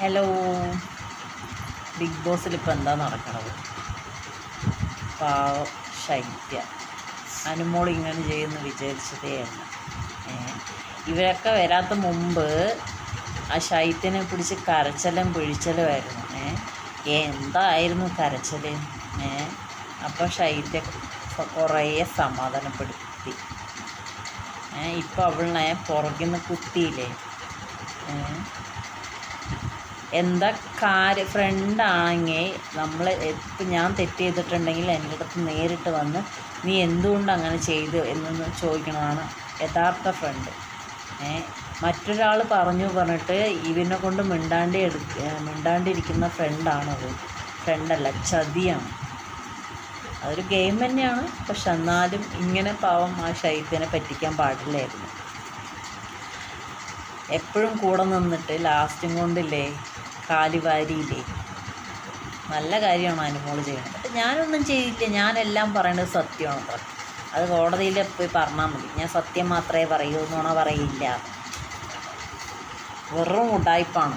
Hello big ബോസിൽ ഇപ്പോൾ എന്താ നടക്കണത്? പാവം ശൈത്യ. അനുമോൾ ഇങ്ങനെ ചെയ്യുമെന്ന് വിചാരിച്ചതേ അല്ല. ഇവരൊക്കെ വരാത്ത മുമ്പ് ആ ശൈത്യനെ പിടിച്ച് കരച്ചലും പിഴിച്ചലുമായിരുന്നു ഏ എന്തായിരുന്നു കരച്ചൽ ഏ അപ്പോൾ ശൈത്യ കുറേ സമാധാനപ്പെടുത്തി. ഇപ്പോൾ അവളിനെ പുറകിൽ നിന്ന് കുത്തിയില്ലേ എന്താ കാര്യം? ഫ്രണ്ടാണെങ്കിൽ നമ്മൾ ഇപ്പം ഞാൻ തെറ്റ് ചെയ്തിട്ടുണ്ടെങ്കിൽ എന്റെ അടുത്ത് നേരിട്ട് വന്ന് നീ എന്തുകൊണ്ട് അങ്ങനെ ചെയ്തു എന്നൊന്ന് ചോദിക്കണതാണ് യഥാർത്ഥ ഫ്രണ്ട് ഏ മറ്റൊരാൾ പറഞ്ഞു പറഞ്ഞിട്ട് ഇവനെ കൊണ്ട് മിണ്ടാണ്ട് എടുക്ക മിണ്ടാണ്ടിരിക്കുന്ന ഫ്രണ്ടാണത് ഫ്രണ്ടല്ല ചതിയാണ്. അതൊരു ഗെയിം തന്നെയാണ്. പക്ഷെ എന്നാലും ഇങ്ങനെ പാവം ആ ശൈത്യനെ പറ്റിക്കാൻ പാടില്ലായിരുന്നു. എപ്പോഴും കൂടെ നിന്നിട്ട് ലാസ്റ്റും കൊണ്ടില്ലേ? കാലിവാരിയില്ലേ നല്ല കാര്യമാണ് അനുമോൾ ചെയ്യുന്നത് അപ്പം ഞാനൊന്നും ചെയ്തില്ല ഞാനെല്ലാം പറയേണ്ടത് സത്യമാണ് അത്ര അത് കോടതിയിൽ പോയി പറഞ്ഞാൽ മതി. ഞാൻ സത്യം മാത്രമേ പറയൂ എന്നാണോ പറയില്ല. വെറും ഉടായ്പാണ്.